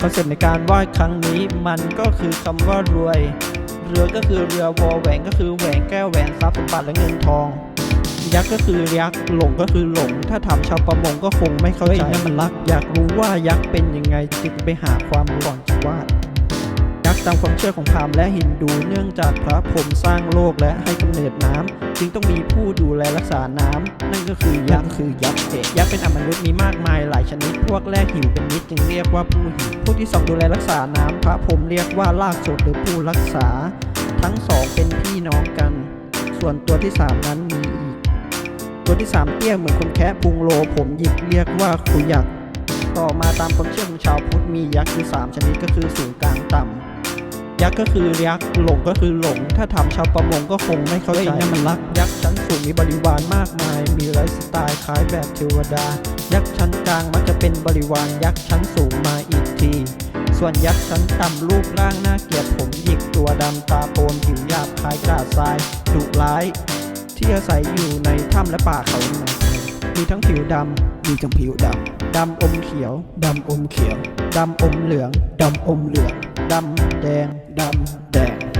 คอนเซ็ปต์ในการวาดครั้งนี้มันก็คือคำว่ารวย เรือก็คือเรือวอแหวนก็คือแหวนแก้วแหวนทรัพย์สมบัติและเงินทอง ยักษ์ก็คือยักษ์หลงก็คือหลง ถ้าถามชาวประมงก็คงไม่เข้าใจนั่นมันรัก อยากรู้ว่ายักษ์เป็นยังไงจึงไปหาความรู้ก่อนจะวาดยักษ์ตามความเชื่อของพราหมณ์และฮินดูเนื่องจากพระพรหมสร้างโลกและให้กำเนิดน้ำจึงต้องมีผู้ดูแลรักษาน้ำนั่นก็คือยักษ์คือยักษ์เอกยักษ์เป็นอมนุษย์มีมากมายหลายชนิด พวกแรกหิวเป็นมิดจึงเรียกว่าผู้หิวผู้ที่สองดูแลรักษาน้ำพระพรมเรียกว่าลากสดหรือผู้รักษา ทั้งสองเป็นพี่น้องกัน ส่วนตัวที่สามนั้นมีอีก ตัวที่สามเตี้ยเหมือนคนแคะปุงโลผมหยิกเรียกว่าคุยักต่อมาตามความเชื่อของชาวพุทธมียักษ์คือสามชนิดก็คือสูงกลางต่ำ ยักษ์ก็คือยักษ์หลงก็คือหลง ถ้าทำชาวประมงก็คงไม่เข้าใจนั่นมันลัก ยักษ์ชั้นสูงมีบริวารมากมาย มีไลฟ์สไตล์คล้ายแบบเทวดา ยักษ์ชั้นกลางมักจะเป็นบริวารยักษ์ชั้นสูงมาอีกที ส่วนยักษ์ชั้นต่ำรูปร่างน่าเกลียดผมหยิกตัวดำตาโปนผิวหยาบคล้ายกระดาษทรายดุร้าย ที่อาศัยอยู่ในถ้ำและป่าเขาใน มีทั้งผิวดำ มีทั้งผิวดดำอมเขียวำดำอมเขียว ดำอมเหลือง ดำอมเหลือง ดำแดง ดำแดง